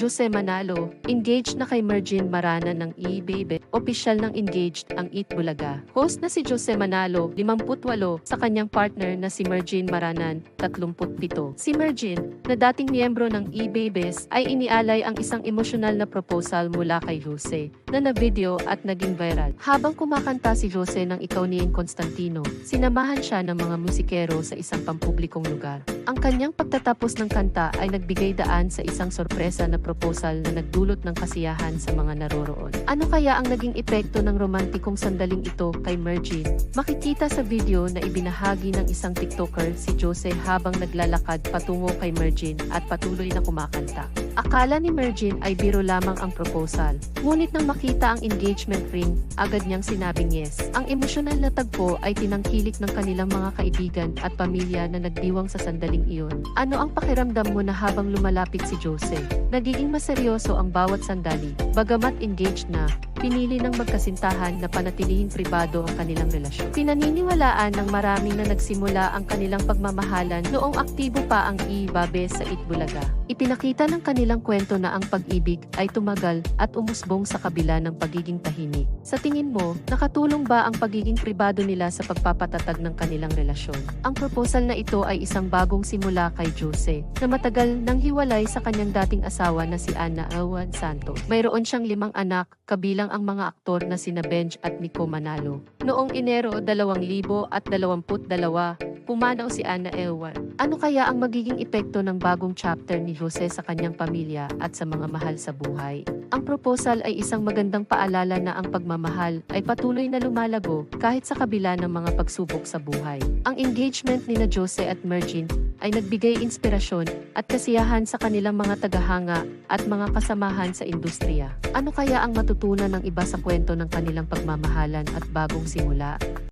Jose Manalo, engaged na kay Mergin Marana ng E-Baby, opisyal ng engaged ang Eat Bulaga. Host na si Jose Manalo, 58, sa kanyang partner na si Mergin Maranan, 37. Si Mergin, na dating miyembro ng E-Babies, ay inialay ang isang emosyonal na proposal mula kay Jose, na na-video at naging viral. Habang kumakanta si Jose ng Ikaw ni Constantino, sinamahan siya ng mga musikero sa isang pampublikong lugar. Ang kanyang pagtatapos ng kanta ay nagbigay daan sa isang sorpresa na proposal na nagdulot ng kasiyahan sa mga naroroon. Ano kaya ang naging epekto ng romantikong sandaling ito kay Mergin? Makikita sa video na ibinahagi ng isang TikToker si Jose habang naglalakad patungo kay Mergin at patuloy na kumakanta. Akala ni Mergin ay biro lamang ang proposal. Ngunit nang makita ang engagement ring, agad niyang sinabing yes. Ang emosyonal na tagpo ay tinangkilik ng kanilang mga kaibigan at pamilya na nagdiwang sa sandaling iyon. Ano ang pakiramdam mo na habang lumalapit si Jose? Nagiging maseryoso ang bawat sandali. Bagamat engaged na, pinili ng magkasintahan na panatilihing pribado ang kanilang relasyon. Pinaniniwalaan ng marami na nagsimula ang kanilang pagmamahalan noong aktibo pa ang i-babe sa Itbulaga. Ipinakita ng kanilang kwento na ang pag-ibig ay tumagal at umusbong sa kabila ng pagiging tahimik. Sa tingin mo, nakatulong ba ang pagiging pribado nila sa pagpapatatag ng kanilang relasyon? Ang proposal na ito ay isang bagong simula kay Jose, na matagal nang hiwalay sa kanyang dating asawa na si Ana Awan Santos. Mayroon siyang limang anak, kabilang ang mga aktor na sina Benj at Nico Manalo. Noong Enero 2022, pumanaw si Ana Ewan. Ano kaya ang magiging epekto ng bagong chapter ni Jose sa kanyang pamilya at sa mga mahal sa buhay? Ang proposal ay isang magandang paalala na ang pagmamahal ay patuloy na lumalago kahit sa kabila ng mga pagsubok sa buhay. Ang engagement ni na Jose at Mergin ay nagbigay inspirasyon at kasiyahan sa kanilang mga tagahanga at mga kasamahan sa industriya. Ano kaya ang matutunan ng iba sa kwento ng kanilang pagmamahalan at bagong simula?